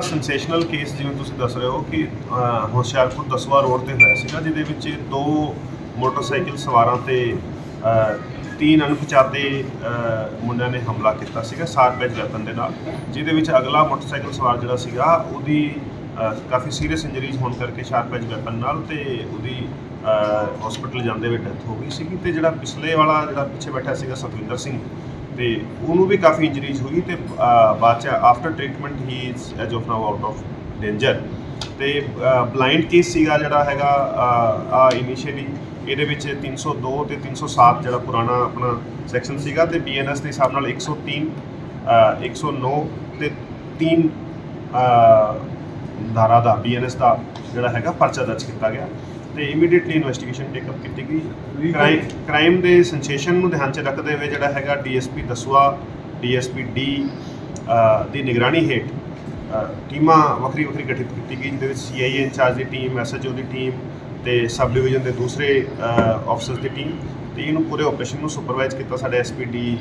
Sensational case ਜਿਵੇਂ ਤੁਸੀਂ ਦੱਸ ਰਹੇ ਹੋ ਕਿ ਹੁਸ਼ਿਆਰਪੁਰ ਦਸਵਾ ਰੋਡ ਤੇ ਹੋਇਆ ਸੀਗਾ ਜਿਹਦੇ ਵਿੱਚ ਦੋ ਮੋਟਰਸਾਈਕਲ ਸਵਾਰਾਂ ਤੇ ਅਹ, ਤਿੰਨ ਅਣਪਛਾਤੇ ਮੁੰਡਿਆਂ ਨੇ ਹਮਲਾ ਕੀਤਾ ਸੀਗਾ ਸਾਰ ਪੈਜ ਵੈਪਨ ਦੇ ਨਾਲ। ਜਿਹਦੇ ਵਿੱਚ ਅਗਲਾ ਮੋਟਰਸਾਈਕਲ ਸਵਾਰ ਜਿਹੜਾ ਸੀਗਾ ਉਹਦੀ ਕਾਫੀ ਸੀਰੀਅਸ ਇੰਜਰੀਜ਼ ਹੋਣ ਕਰਕੇ ਸ਼ਾਰਪ ਐਜ ਵੈਪਨ ਨਾਲ ਤੇ ਉਹਦੀ ਹਸਪੀਟਲ ਜਾਂਦੇ ਹੋਏ ਡੈਥ ਹੋ ਗਈ ਸੀਗੀ ਤੇ ਜਿਹੜਾ ਪਿਛਲੇ ਵਾਲਾ ਜਿਹੜਾ ਪਿੱਛੇ ਬੈਠਾ ਸੀਗਾ ਸਤਵਿੰਦਰ ਸਿੰਘ ਤੇ ਉਹਨੂੰ ਵੀ ਕਾਫੀ ਇੰਜਰੀਜ਼ ਹੋਈ ਤੇ ਅਹ, ਬਾਅਦ ਚ after treatment he is as of now out of danger ਤੇ ਬਲਾਈਂਡ ਕੇਸ ਸੀਗਾ ਜਿਹੜਾ ਹੈਗਾ ਆ ਇਨੀਸ਼ੀਅਲੀ ਇਹਦੇ ਵਿੱਚ 302 ਤੇ 307 ਜਿਹੜਾ ਪੁਰਾਣਾ ਆਪਣਾ ਸੈਕਸ਼ਨ ਸੀਗਾ ਤੇ ਬੀਐਨਐਸ ਦੇ ਹਿਸਾਬ ਨਾਲ 103 ਅਹ, 109 ਤੇ 3 ਧਾਰਾ ਦਾ ਬੀਐਨਐਸ ਦਾ ਜਿਹੜਾ ਹੈਗਾ ਪਰਚਾ ਦਰਜ ਕੀਤਾ ਗਿਆ। ਤੇ ਇਮੀਡੀਏਟਲੀ ਇਨਵੈਸਟੀਗੇਸ਼ਨ ਟੇਕ ਅਪ ਕੀਤੀ ਗਈ। ਕ੍ਰਾਈਮ ਕ੍ਰਾਈਮ ਦੇ ਸੈਂਸੇਸ਼ਨ ਨੂੰ ਧਿਆਨ 'ਚ ਰੱਖਦੇ ਹੋਏ ਜਿਹੜਾ ਹੈਗਾ ਡੀਐਸਪੀ ਦਸਵਾ ਡੀਐਸਪੀ ਡੀ ਦੀ ਨਿਗਰਾਨੀ ਹੇਠ ਟੀਮਾਂ ਵੱਖਰੀ ਵੱਖਰੀ ਗਠਿਤ ਕੀਤੀ ਗਈ ਜਿਹਦੇ ਵਿੱਚ ਸੀਆਈਏ ਇੰਚਾਰਜ ਦੀ ਟੀਮ ਐਸਐਚਓ ਦੀ ਟੀਮ ਤੇ ਸਬ ਡਿਵੀਜ਼ਨ ਦੇ ਦੂਸਰੇ ਆਫਸਰਸ ਦੀ ਟੀਮ ਤੇ ਇਹਨੂੰ ਪੂਰੇ ਆਪਰੇਸ਼ਨ ਨੂੰ ਸੁਪਰਵਾਈਜ਼ ਕੀਤਾ ਸਾਡੇ ਐਸਪੀਡੀ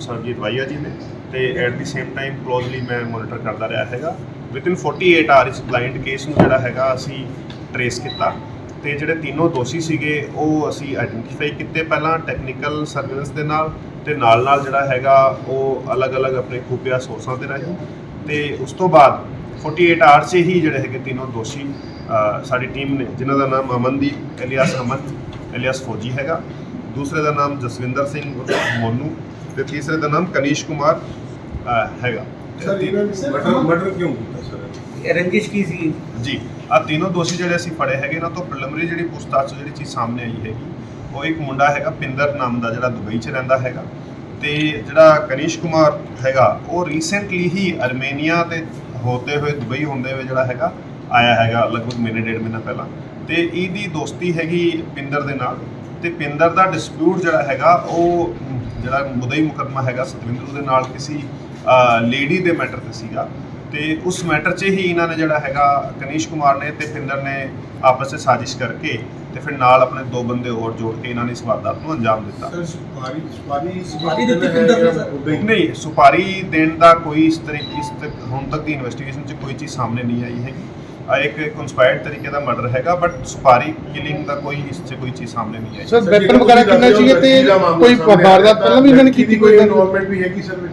ਸਰਜੀਤ ਵਾਈਆ ਜੀ ਨੇ ਤੇ at the same time closely ਮੈਂ ਮੋਨੀਟਰ ਕਰਦਾ ਰਿਹਾ ਹੈਗਾ। ਵਿਦਿਨ 48 ਆਰ ਇਸ ਬਲਾਈਂਡ ਕੇਸ ਨੂੰ ਜਿਹੜਾ ਹੈਗਾ ਅਸੀਂ ਟਰੇਸ ਕੀਤਾ ਤੇ ਜਿਹੜੇ ਤਿੰਨੋਂ ਦੋਸ਼ੀ ਸੀਗੇ ਉਹ ਅਸੀਂ ਆਇਡੈਂਟੀਫਾਈ ਕੀਤੇ ਪਹਿਲਾਂ ਟੈਕਨੀਕਲ ਸਰਵੇਲੈਂਸ ਦੇ ਨਾਲ ਤੇ ਨਾਲ ਨਾਲ ਜਿਹੜਾ ਹੈਗਾ ਉਹ ਅਲੱਗ-ਅਲੱਗ ਆਪਣੇ ਖੂਬੀਆ ਸੋਰਸਾਂ ਦੇ ਰਾਹੀਂ ਤੇ ਉਸ ਤੋਂ ਬਾਅਦ 48 ਆਰ 'ਚ ਹੀ ਜਿਹੜੇ ਹੈਗੇ ਤਿੰਨੋਂ ਦੋਸ਼ੀ ਸਾਡੀ ਟੀਮ ਨੇ ਜਿਨ੍ਹਾਂ ਦਾ ਨਾਮ ਅਮਨਦੀਪ ਇਲੀਆਸ ਅਮਨ ਇਲੀਆਸ ਫੌਜੀ ਹੈਗਾ ਦੂਸਰੇ ਦਾ ਨਾਮ ਜਸਵਿੰਦਰ ਸਿੰਘ ਮੋਨੂ ਤੇ ਤੀਸਰੇ ਦਾ ਨਾਮ ਕਨੀਸ਼ ਕੁਮਾਰ ਹੈਗਾ। ਸਰ ਇਹਨਾਂ ਨੇ ਮਰਡਰ ਮਰਡਰ ਕਿਉਂ ਕੀਤਾ ਸਰ ਰੰਜਿਸ਼ ਕੀ ਸੀ? ਜੀ ਆ ਤਿੰਨੋਂ ਦੋਸ਼ੀ ਜਿਹੜੇ ਅਸੀਂ ਫੜੇ ਹੈਗੇ, ਇਹਨਾਂ ਤੋਂ ਪ੍ਰੀਲਿਮਿਨਰੀ ਜਿਹੜੀ ਪੁੱਛਤਾਛ ਜਿਹੜੀ ਚੀਜ਼ ਸਾਹਮਣੇ ਆਈ ਹੈਗੀ, ਉਹ ਇੱਕ ਮੁੰਡਾ ਹੈਗਾ ਪਿੰਦਰ ਨਾਮ ਦਾ, ਜਿਹੜਾ ਦੁਬਈ 'ਚ ਰਹਿੰਦਾ ਹੈਗਾ ਤੇ ਜਿਹੜਾ ਕਨੀਸ਼ ਕੁਮਾਰ ਹੈਗਾ, ਉਹ ਰੀਸੈਂਟਲੀ ਹੀ ਅਰਮੇਨੀਆ ਤੇ ਹੋਤੇ ਹੋਏ ਦੁਬਈ ਹੁੰਦੇ ਹੋਏ ਜਿਹੜਾ ਹੈਗਾ, ਆਇਆ ਹੈਗਾ ਲਗਭਗ ਮਹੀਨੇ, ਡੇਢ ਮਹੀਨਾ ਪਹਿਲਾਂ। ਤੇ ਇਹਦੀ ਦੋਸਤੀ ਹੈਗੀ ਪਿੰਦਰ ਦੇ ਨਾਲ ਤੇ ਪਿੰਦਰ ਦਾ ਡਿਸਪਿਊਟ ਜਿਹੜਾ ਹੈਗਾ, ਉਹ ਜਿਹੜਾ ਮੁਦਈ ਮੁਕੱਦਮਾ ਹੈਗਾ ਸਤਵਿੰਦਰ ਦੇ ਨਾਲ ਕਿਸੇ ਲੇਡੀ ਦੇ ਮੈਟਰ ਤੇ ਸੀਗਾ। ਤੇ ਉਸ ਮੈਟਰ 'ਚ ਹੀ ਇਹਨਾਂ ਨੇ ਜਿਹੜਾ ਹੈਗਾ ਕਨੀਸ਼ ਕੁਮਾਰ ਨੇ ਤੇ ਪਿੰਦਰ ਨੇ ਆਪਸ ਵਿੱਚ ਸਾਜ਼ਿਸ਼ ਕਰਕੇ ਤੇ ਫਿਰ ਨਾਲ ਆਪਣੇ ਦੋ ਬੰਦੇ ਹੋਰ ਜੋੜ ਕੇ ਇਹਨਾਂ ਨੇ ਇਸ ਵਾਰਦਾਤ ਨੂੰ ਅੰਜਾਮ ਦਿੱਤਾ। ਸਰ ਸੁਪਾਰੀ ਸੁਪਾਰੀ ਸੁਪਾਰੀ ਦਿੱਤੀ ਪਿੰਦਰ ਨੇ ਸਰ। ਉਦਾਂ ਹੀ ਨਹੀਂ ਸੁਪਾਰੀ ਦੇਣ ਦਾ ਕੋਈ ਇਸ ਤਰੀਕੇ ਇਸ ਤੱਕ ਹੁਣ ਤੱਕ ਦੀ ਇਨਵੈਸਟੀਗੇਸ਼ਨ 'ਚ ਕੋਈ ਚੀਜ਼ ਸਾਹਮਣੇ ਨਹੀਂ ਆਈ ਹੈਗੀ। ਆ ਇੱਕ ਕਨਸਪਾਇਰਡ ਤਰੀਕੇ ਦਾ ਮਰਡਰ ਹੈਗਾ ਬਟ ਸੁਪਾਰੀ ਕਿਲਿੰਗ ਦਾ ਕੋਈ ਇਸ 'ਚ ਕੋਈ ਚੀਜ਼ ਸਾਹਮਣੇ ਨਹੀਂ ਆਈ। ਸਰ ਵੈਪਨ ਵਗੈਰਾ ਕਿੰਨੇ ਸੀਗੇ ਤੇ ਕੋਈ ਵਾਰਦਾਤ ਪਹਿਲਾਂ ਵੀ ਇਹਨਾਂ ਨੇ ਕੀਤੀ ਕੋਈ ਕੋਈ ਇਨਵੋਲਵਮੈਂਟ ਵੀ ਹੈਗੀ ਸਰ ਵਿੱਚ?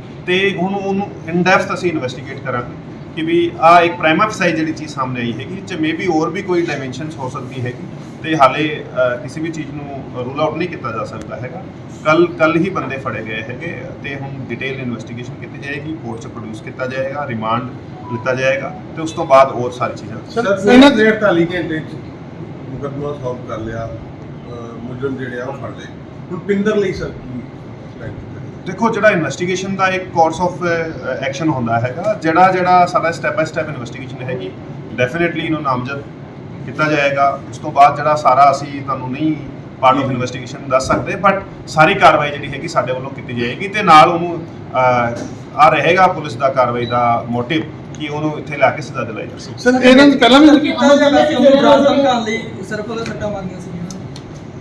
ਤੇ ਹੁਣ ਉਹਨੂੰ ਇਨ ਅਸੀਂ ਇਨਵੈਸਟੀਗੇਟ ਕਰਾਂਗੇ ਕਿ ਵੀ ਆ ਇੱਕ ਪ੍ਰਾਈਮਾ ਫਸਾਈ ਜਿਹੜੀ ਚੀਜ਼ ਸਾਹਮਣੇ ਆਈ ਹੈਗੀ ਚ ਮੇਬੀ ਹੋਰ ਵੀ ਕੋਈ ਡਾਈਮੈਂਸ਼ਨਸ ਹੋ ਸਕਦੀ ਹੈਗੀ ਤੇ ਹਾਲੇ ਕਿਸੇ ਵੀ ਚੀਜ਼ ਨੂੰ ਰੂਲ ਆਊਟ ਨਹੀਂ ਕੀਤਾ ਜਾ ਸਕਦਾ ਹੈਗਾ। ਕੱਲ ਕੱਲ ਹੀ ਬੰਦੇ ਫੜੇ ਗਏ ਹੈਗੇ ਤੇ ਹੁਣ ਡਿਟੇਲ ਇਨਵੈਸਟੀਗੇਸ਼ਨ ਕੀਤੀ ਜਾਏਗੀ ਕੋਰਟ 'ਚ ਪ੍ਰੋਡਿਊਸ ਕੀਤਾ ਜਾਏਗਾ ਰਿਮਾਂਡ ਲਿੱਤਾ ਜਾਏਗਾ ਤੇ ਉਸ ਤੋਂ ਬਾਅਦ ਹੋਰ ਸਾਰੀ ਚੀਜ਼ਾਂ। ਸਰ ਇਹਨਾਂ- ਇਹਨਾਂ 48 ਘੰਟੇ ਚ ਮੁਕਦਮਾ ਸੋਲਵ ਕਰ ਲਿਆ ਮੁਜਰਮ ਜਿਹੜੇ ਆ ਉਹ ਫੜ ਲਏ। ਹੁਣ ਪਿੰਦਰ ਲਈ ਸਰ ਕੀ? ਦੇਖੋ ਜਿਹੜਾ ਇਨਵੈਸਟੀਗੇਸ਼ਨ ਦਾ ਇੱਕ ਕੋਰਸ ਆਫ ਐਕਸ਼ਨ ਹੁੰਦਾ ਹੈਗਾ ਜਿਹੜਾ ਜਿਹੜਾ ਸਾਡਾ ਸਟੈਪ ਬਾਈ ਸਟੈਪ ਇਨਵੈਸਟੀਗੇਸ਼ਨ ਹੈਗੀ ਡੈਫੀਨਿਟਲੀ ਇਹਨੂੰ ਨਾਮਜ਼ਦ ਕੀਤਾ ਜਾਏਗਾ। ਉਸ ਤੋਂ ਬਾਅਦ ਜਿਹੜਾ ਸਾਰਾ ਅਸੀਂ ਤੁਹਾਨੂੰ ਨਹੀਂ ਪਾਰਟ ਆਫ ਇਨਵੈਸਟੀਗੇਸ਼ਨ ਦੱਸ ਸਕਦੇ ਬਟ ਸਾਰੀ ਕਾਰਵਾਈ ਜਿਹੜੀ ਹੈਗੀ ਸਾਡੇ ਵੱਲੋਂ ਕੀਤੀ ਜਾਏਗੀ ਤੇ ਨਾਲ ਉਹਨੂੰ ਆ ਰਹੇਗਾ ਪੁਲਿਸ ਦਾ ਕਾਰਵਾਈ ਦਾ ਮੋਟਿਵ ਕਿ ਉਹਨੂੰ ਇੱਥੇ ਲਿਆ ਕੇ ਸਜ਼ਾ ਦਿਲਾਈ ਜਾਵੇ। ਸਰ ਇਹਨਾਂ ਨੇ ਪਹਿਲਾਂ ਵੀ ਕੀਤਾ ਜਾਂਦਾ ਸੀ ਉਹ ਬਰਾਜ਼ਰ ਕਰਨ ਲਈ? ਸਿਰਫ ਉਹਦੇ ਸੱਟਾਂ ਮਾਰੀਆਂ ਸੀ